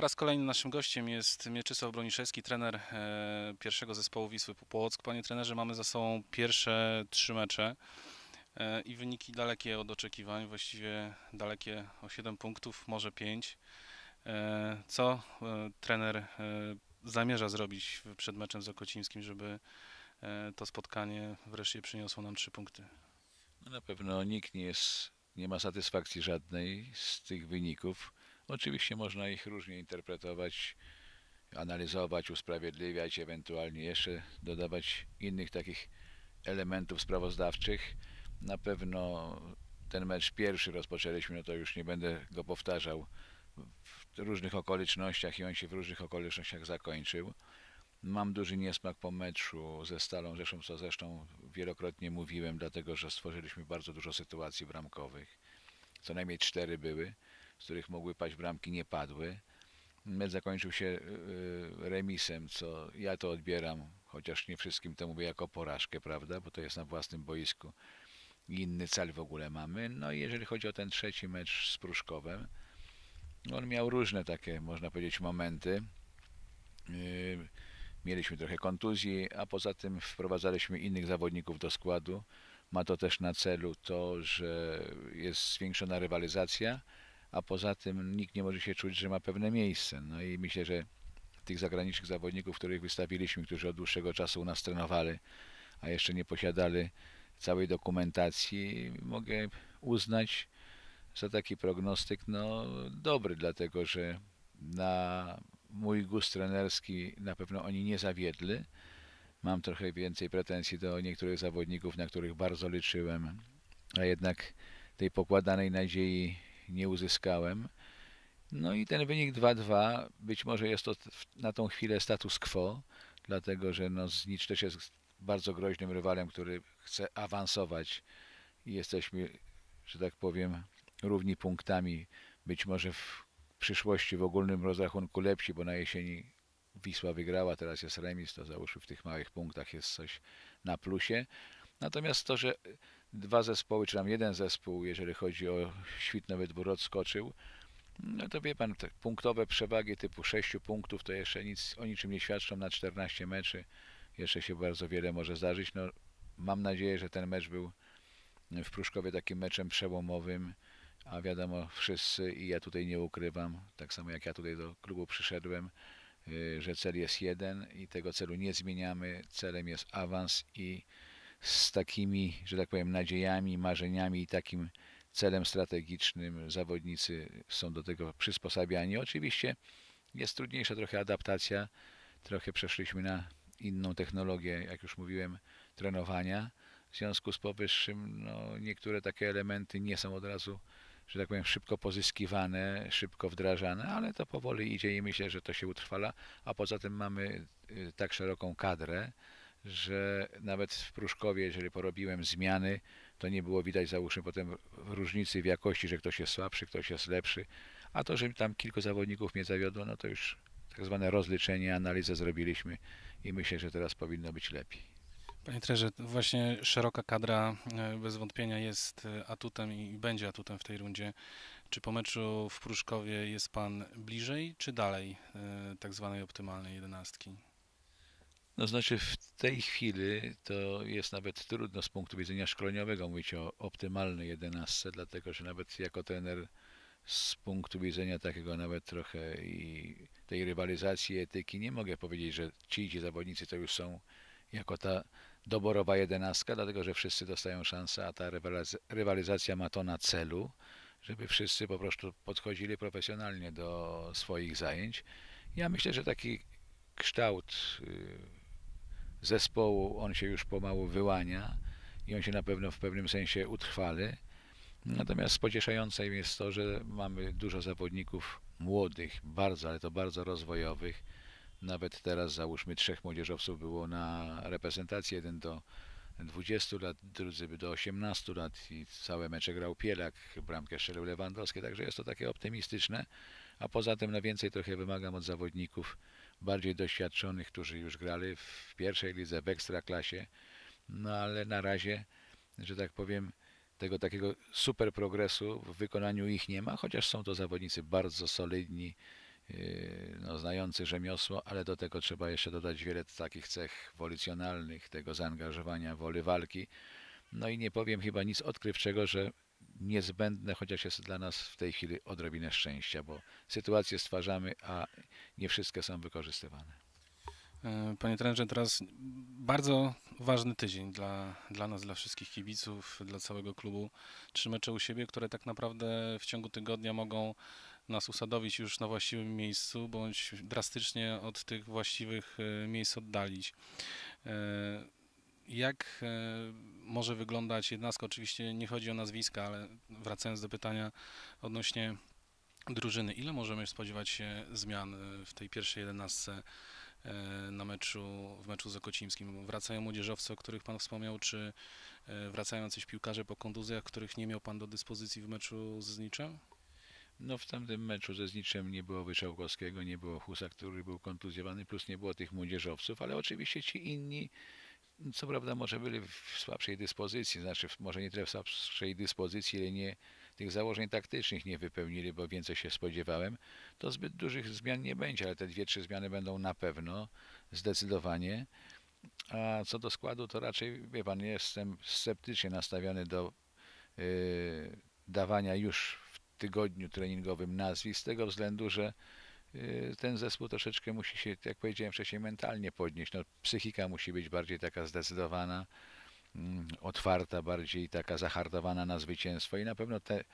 raz kolejny naszym gościem jest Mieczysław Broniszewski, trener e, pierwszego zespołu Wisły Płock. Panie trenerze, mamy za sobą pierwsze trzy mecze e, i wyniki dalekie od oczekiwań, właściwie dalekie o 7 punktów, może 5. E, co trener zamierza zrobić przed meczem z Okocińskim, żeby to spotkanie wreszcie przyniosło nam 3 punkty? No na pewno nikt nie jest, nie ma satysfakcji żadnej z tych wyników. Oczywiście można ich różnie interpretować, analizować, usprawiedliwiać, ewentualnie jeszcze dodawać innych takich elementów sprawozdawczych. Na pewno ten mecz pierwszy rozpoczęliśmy, no to już nie będę go powtarzał w różnych okolicznościach i on się w różnych okolicznościach zakończył. Mam duży niesmak po meczu ze Stalą Rzeszą, co zresztą wielokrotnie mówiłem, dlatego że stworzyliśmy bardzo dużo sytuacji bramkowych. Co najmniej cztery były, z których mogły paść bramki, nie padły. Mecz zakończył się y, remisem, co ja to odbieram, chociaż nie wszystkim to mówię jako porażkę, prawda, bo to jest na własnym boisku. Inny cel w ogóle mamy. No i jeżeli chodzi o ten trzeci mecz z Pruszkowem, on miał różne takie, można powiedzieć, momenty. Yy, Mieliśmy trochę kontuzji, a poza tym wprowadzaliśmy innych zawodników do składu. Ma to też na celu to, że jest zwiększona rywalizacja, a poza tym nikt nie może się czuć, że ma pewne miejsce. No i myślę, że tych zagranicznych zawodników, których wystawiliśmy, którzy od dłuższego czasu u nas trenowali, a jeszcze nie posiadali całej dokumentacji, mogę uznać za taki prognostyk no, dobry, dlatego że na mój gust trenerski na pewno oni nie zawiedli. Mam trochę więcej pretensji do niektórych zawodników, na których bardzo liczyłem, a jednak tej pokładanej nadziei nie uzyskałem. No i ten wynik 2-2, być może jest to na tą chwilę status quo, dlatego że no Znicz też jest bardzo groźnym rywalem, który chce awansować i jesteśmy, że tak powiem, równi punktami. Być może w przyszłości w ogólnym rozrachunku lepsi, bo na jesieni Wisła wygrała, teraz jest remis, to załóżmy w tych małych punktach jest coś na plusie. Natomiast to, że dwa zespoły, czy tam jeden zespół, jeżeli chodzi o Świtnowy Dwór odskoczył, no to wie pan, punktowe przewagi typu 6 punktów to jeszcze nic o niczym nie świadczą na 14 meczy. Jeszcze się bardzo wiele może zdarzyć. No, mam nadzieję, że ten mecz był w Pruszkowie takim meczem przełomowym a wiadomo wszyscy i ja tutaj nie ukrywam, tak samo jak ja tutaj do klubu przyszedłem, y, że cel jest jeden i tego celu nie zmieniamy. Celem jest awans i z takimi, że tak powiem, nadziejami, marzeniami i takim celem strategicznym zawodnicy są do tego przysposabiani. Oczywiście jest trudniejsza trochę adaptacja, trochę przeszliśmy na inną technologię, jak już mówiłem, trenowania. W związku z powyższym no, niektóre takie elementy nie są od razu że tak powiem, szybko pozyskiwane, szybko wdrażane, ale to powoli idzie i myślę, że to się utrwala. A poza tym mamy y, tak szeroką kadrę, że nawet w Pruszkowie, jeżeli porobiłem zmiany, to nie było widać, załóżmy, potem różnicy w jakości, że ktoś jest słabszy, ktoś jest lepszy. A to, że tam kilku zawodników mnie zawiodło, no to już tak zwane rozliczenie, analizę zrobiliśmy i myślę, że teraz powinno być lepiej. Panie trenerze, właśnie szeroka kadra e, bez wątpienia jest e, atutem i będzie atutem w tej rundzie. Czy po meczu w Pruszkowie jest Pan bliżej, czy dalej e, tak zwanej optymalnej jedenastki? No znaczy w tej chwili to jest nawet trudno z punktu widzenia szkoleniowego mówić o optymalnej jedenastce, dlatego że nawet jako trener z punktu widzenia takiego nawet trochę i tej rywalizacji, etyki nie mogę powiedzieć, że ci, ci zawodnicy to już są jako ta doborowa jedenastka, dlatego że wszyscy dostają szansę, a ta rywalizacja ma to na celu, żeby wszyscy po prostu podchodzili profesjonalnie do swoich zajęć. Ja myślę, że taki kształt y, zespołu, on się już pomału wyłania i on się na pewno w pewnym sensie utrwali. Natomiast pocieszające jest to, że mamy dużo zawodników młodych, bardzo, ale to bardzo rozwojowych, nawet teraz załóżmy trzech młodzieżowców było na reprezentacji, jeden do 20 lat, drudzy do 18 lat i całe mecze grał Pielak, bramkę strzelił Lewandowski, także jest to takie optymistyczne, a poza tym na więcej trochę wymagam od zawodników bardziej doświadczonych, którzy już grali w pierwszej lidze, w ekstraklasie, no ale na razie, że tak powiem, tego takiego super progresu w wykonaniu ich nie ma, chociaż są to zawodnicy bardzo solidni, yy, no, znający rzemiosło, ale do tego trzeba jeszcze dodać wiele takich cech wolicjonalnych, tego zaangażowania, woli walki. No i nie powiem chyba nic odkrywczego, że niezbędne, chociaż jest dla nas w tej chwili odrobinę szczęścia, bo sytuacje stwarzamy, a nie wszystkie są wykorzystywane. E, Panie trenerze, teraz bardzo ważny tydzień dla, dla nas, dla wszystkich kibiców, dla całego klubu. Trzy mecze u siebie, które tak naprawdę w ciągu tygodnia mogą nas usadowić już na właściwym miejscu, bądź drastycznie od tych właściwych e, miejsc oddalić. Jak e, może wyglądać jednostka? Oczywiście nie chodzi o nazwiska, ale wracając do pytania odnośnie drużyny, ile możemy spodziewać się zmian e, w tej pierwszej jedenastce? e, na meczu, w meczu z Okocimskim. Wracają młodzieżowcy, o których Pan wspomniał, czy wracają jacyś piłkarze po kontuzjach, których nie miał Pan do dyspozycji w meczu z Zniczem? No w tamtym meczu ze Zniczem nie było Wyczałkowskiego, nie było Husa, który był kontuzjowany, plus nie było tych młodzieżowców, ale oczywiście ci inni, co prawda może byli w słabszej dyspozycji, znaczy może nie tyle w słabszej dyspozycji, ale nie tych założeń taktycznych nie wypełnili, bo więcej się spodziewałem, to zbyt dużych zmian nie będzie, ale te dwie, trzy zmiany będą na pewno, zdecydowanie. A co do składu, to raczej, wie pan, jestem sceptycznie nastawiony do yy, dawania już w tygodniu treningowym nazwisk, z tego względu, że ten zespół troszeczkę musi się, jak powiedziałem wcześniej, mentalnie podnieść. No, psychika musi być bardziej taka zdecydowana, mm, otwarta, bardziej taka zahartowana na zwycięstwo i na pewno te,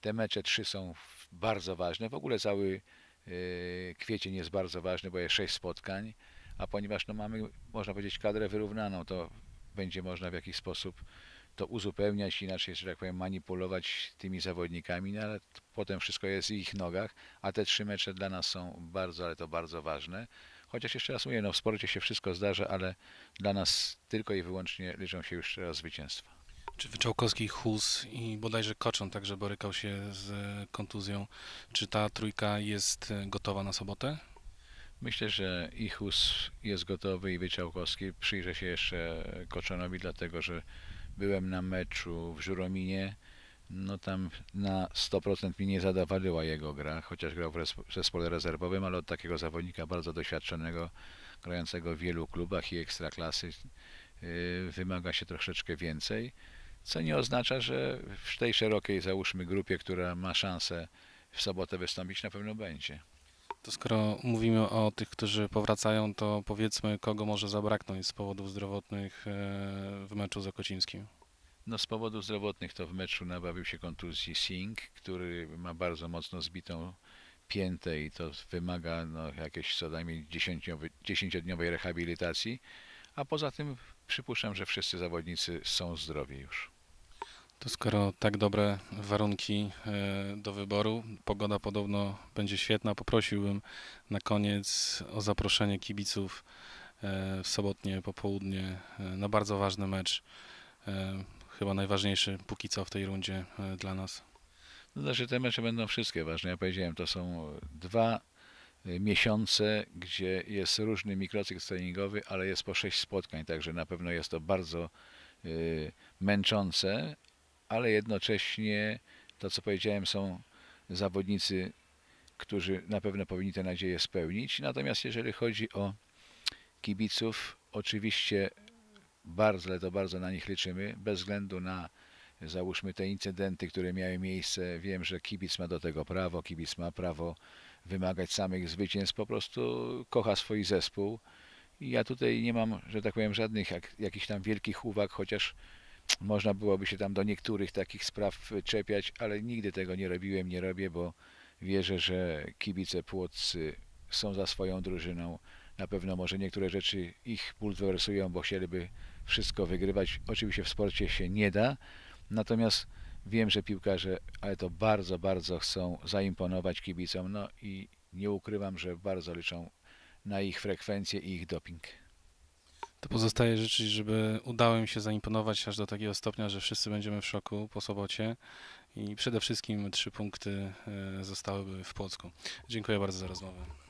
te mecze trzy są bardzo ważne. W ogóle cały y, kwiecień jest bardzo ważny, bo jest sześć spotkań, a ponieważ no, mamy, można powiedzieć, kadrę wyrównaną, to będzie można w jakiś sposób to uzupełniać, inaczej, że tak powiem, manipulować tymi zawodnikami, no ale potem wszystko jest w ich nogach, a te trzy mecze dla nas są bardzo, ale to bardzo ważne. Chociaż jeszcze raz mówię, no w sporcie się wszystko zdarza, ale dla nas tylko i wyłącznie liczą się już teraz zwycięstwa. Czy Wyczałkowski, Hus i bodajże Koczon także borykał się z kontuzją. Czy ta trójka jest gotowa na sobotę? Myślę, że i Hus jest gotowy i Wyczałkowski. Przyjrzę się jeszcze Koczonowi, dlatego że byłem na meczu w Żurominie. No tam na 100% mi nie zadowoliła jego gra, chociaż grał w zespole rezerwowym, ale od takiego zawodnika bardzo doświadczonego, grającego w wielu klubach i ekstraklasy yy, wymaga się troszeczkę więcej, co nie oznacza, że w tej szerokiej, załóżmy, grupie, która ma szansę w sobotę wystąpić, na pewno będzie. To skoro mówimy o tych, którzy powracają, to powiedzmy, kogo może zabraknąć z powodów zdrowotnych e, w meczu z Okocimskim. No z powodów zdrowotnych to w meczu nabawił się kontuzji Singh, który ma bardzo mocno zbitą piętę i to wymaga no, jakiejś co najmniej 10-dniowej 10-dniowej rehabilitacji, a poza tym przypuszczam, że wszyscy zawodnicy są zdrowi już. To skoro tak dobre warunki e, do wyboru, pogoda podobno będzie świetna, poprosiłbym na koniec o zaproszenie kibiców e, w sobotnie popołudnie e, na bardzo ważny mecz. Chyba najważniejszy póki co w tej rundzie dla nas. No, znaczy te mecze będą wszystkie ważne. Ja powiedziałem, to są dwa miesiące, gdzie jest różny mikrocykl treningowy, ale jest po sześć spotkań, także na pewno jest to bardzo męczące, ale jednocześnie to, co powiedziałem, są zawodnicy, którzy na pewno powinni te nadzieje spełnić. Natomiast jeżeli chodzi o kibiców, oczywiście bardzo, ale to bardzo na nich liczymy, bez względu na załóżmy te incydenty, które miały miejsce. Wiem, że kibic ma do tego prawo, kibic ma prawo wymagać samych zwycięstw, po prostu kocha swój zespół. I ja tutaj nie mam, że tak powiem, żadnych jak, jakichś tam wielkich uwag, chociaż można byłoby się tam do niektórych takich spraw czepiać, ale nigdy tego nie robiłem, nie robię, bo wierzę, że kibice płotcy są za swoją drużyną. Na pewno może niektóre rzeczy ich bulwersują, bo chcieliby wszystko wygrywać. Oczywiście w sporcie się nie da, natomiast wiem, że piłkarze, ale to bardzo, bardzo chcą zaimponować kibicom, no i nie ukrywam, że bardzo liczą na ich frekwencję i ich doping. To pozostaje życzyć, żeby udało im się zaimponować aż do takiego stopnia, że wszyscy będziemy w szoku po sobocie i przede wszystkim trzy punkty e, zostałyby w Płocku. Dziękuję bardzo za rozmowę.